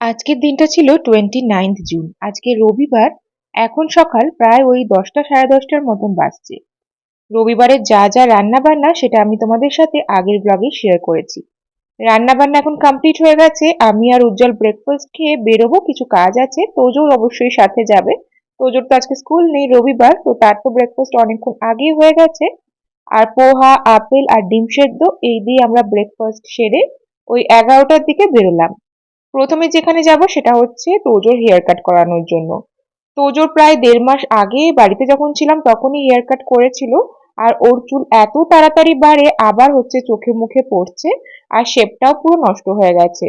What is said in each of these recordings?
আজকের দিনটা ছিল টোয়েন্টি নাইন্থ জুন আজকে রবিবার, এখন সকাল প্রায় ওই দশটা, সাড়ে দশটার মতন বাজছে। রবিবারের যা যা রান্না বান্না সেটা আমি তোমাদের সাথে আগের ব্লগে শেয়ার করেছি। রান্না বান্না এখন কমপ্লিট হয়ে গেছে। আমি আর উজ্জ্বল ব্রেকফাস্ট খেয়ে বেরোবো, কিছু কাজ আছে। তোজোর অবশ্যই সাথে যাবে। তোজোর তো আজকে স্কুল নেই রবিবার, তো তার তো ব্রেকফাস্ট অনেকক্ষণ আগেই হয়ে গেছে। আর পোহা, আপেল আর ডিম সেদ্ধ, এই দিয়ে আমরা ব্রেকফাস্ট সেরে ওই এগারোটার দিকে বেরোলাম। প্রথমে যেখানে যাব সেটা হচ্ছে তোজোর হেয়ার কাট করানোর জন্য। তোজোর প্রায় দেড় মাস আগে বাড়িতে যখন ছিলাম তখনই হেয়ার কাট করেছিল আর ওর চুল এত তাড়াতাড়ি বাড়ে আবার হচ্ছে চোখে মুখে পড়ছে আর শেপটাও পুরো নষ্ট হয়ে গেছে।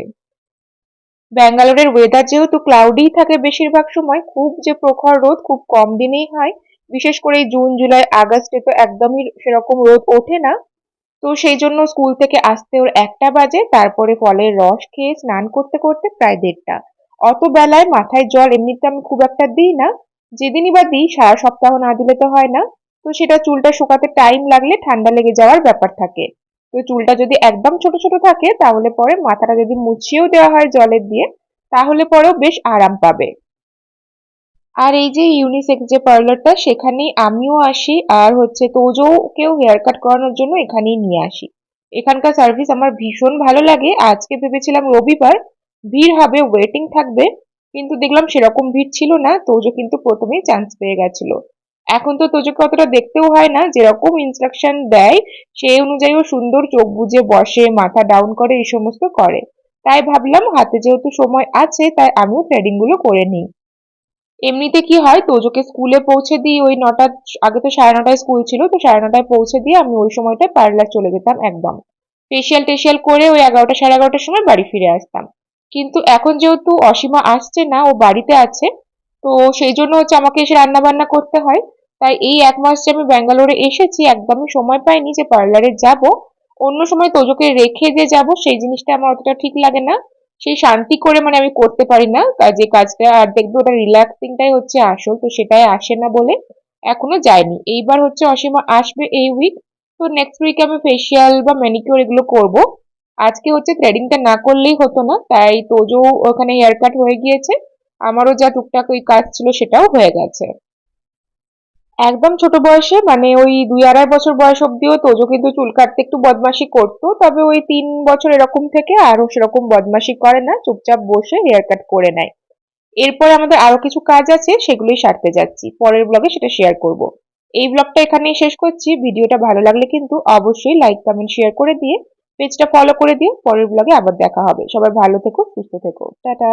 ব্যাঙ্গালোরের ওয়েদার যেহেতু ক্লাউডি থাকে বেশিরভাগ সময়, খুব যে প্রখর রোদ খুব কম দিনেই হয়। বিশেষ করে জুন, জুলাই, আগস্টে তো একদমই সেরকম রোদ ওঠে না। তো সেই জন্য স্কুল থেকে আসতে ওর একটা বাজে, তারপরে ফলের রস খেয়ে স্নান করতে করতে প্রায় দেড়টা। অত বেলায় মাথায় জল এমনিতে আমি খুব একটা দিই না, যেদিনই বা দিই সারা সপ্তাহ না দিলে তো হয় না। তো সেটা চুলটা শুকাতে টাইম লাগলে ঠান্ডা লেগে যাওয়ার ব্যাপার থাকে। তো চুলটা যদি একদম ছোট ছোট থাকে, তাহলে পরে মাথাটা যদি মুছিয়েও দেওয়া হয় জলের দিয়ে, তাহলে পরেও বেশ আরাম পাবে। আর এই যে ইউনিসেক্স যে পার্লারটা সেখানেই আমিও আসি। আর হচ্ছে তোজোকেও হেয়ার কাট করানোর জন্য এখানেই নিয়ে আসি। এখানকার সার্ভিস আমার ভীষণ ভালো লাগে। আজকে ভেবেছিলাম রবিবার ভিড় হবে ওয়েটিং থাকবে, কিন্তু দেখলাম সেরকম ভিড় ছিল না। তোজো কিন্তু প্রথমেই চান্স পেয়ে গেছিল। এখন তো তোজোকে অতটা দেখতেও হয় না। যেরকম ইনস্ট্রাকশন দেয়, সেই অনুযায়ীও সুন্দর চোখ বুজে বসে, মাথা ডাউন করে, এই সমস্ত করে। তাই ভাবলাম হাতে যেহেতু সময় আছে, তাই আমিও থ্রেডিংগুলো করে নিই। এমনিতে কি হয় তোজোকে স্কুলে পৌঁছে দিই ওই নটা, আগে তো সাড়ে নটায় স্কুল ছিল, তো সাড়ে নটায় পৌঁছে দিয়ে আমি ওই সময়টায় পার্লার চলে যেতাম একদম। ফেসিয়াল টেসিয়াল করে ওই এগারোটা সাড়ে এগারোটার সময় বাড়ি ফিরে আসতাম। কিন্তু এখন যেহেতু অসীমা আসছে না, ও বাড়িতে আছে, তো সেই জন্য হচ্ছে আমাকে এসে রান্না বান্না করতে হয়। তাই এই এক মাস যে আমি ব্যাঙ্গালোরে এসেছি, একদমই সময় পাইনি যে পার্লারে যাব। অন্য সময় তোজোকে রেখে যে যাব, সেই জিনিসটা আমার অতটা ঠিক লাগে না। সেই শান্তি করে মানে আমি করতে পারি না। যে কাজটা আর দেখবে ওটা রিল্যাক্সিংটাই হচ্ছে আসল, তো সেটাই আসে না বলে এখনও যায়নি। এইবার হচ্ছে অসীমা আসবে এই উইক তো নেক্সট উইকে আমি ফেসিয়াল বা ম্যানিকিওর এগুলো করব। আজকে হচ্ছে থ্রেডিংটা না করলেই হতো না, তাই তোজো ওখানে হেয়ার কাট হয়ে গিয়েছে। আমারও যা টুকটাক ওই কাজ ছিল সেটাও হয়ে গেছে। একদম ছোট বয়সে মানে ওই দুই আড়াই বছর বয়স অব্দিও তোজো কিন্তু চুল কাটতে একটু বদমাশি করতো, তবে ওই তিন বছর এরকম থেকে আরও সেরকম বদমাশি করে না, চুপচাপ বসে হেয়ার কাট করে নেয়। এরপর আমাদের আরও কিছু কাজ আছে, সেগুলোই সারতে যাচ্ছি, পরের ব্লগে সেটা শেয়ার করব। এই ব্লগটা এখানেই শেষ করছি, ভিডিওটা ভালো লাগলে কিন্তু অবশ্যই লাইক কমেন্ট শেয়ার করে দিয়ে পেজটা ফলো করে দিয়ে পরের ব্লগে আবার দেখা হবে। সবাই ভালো থেকো, সুস্থ থেকো। টাটা!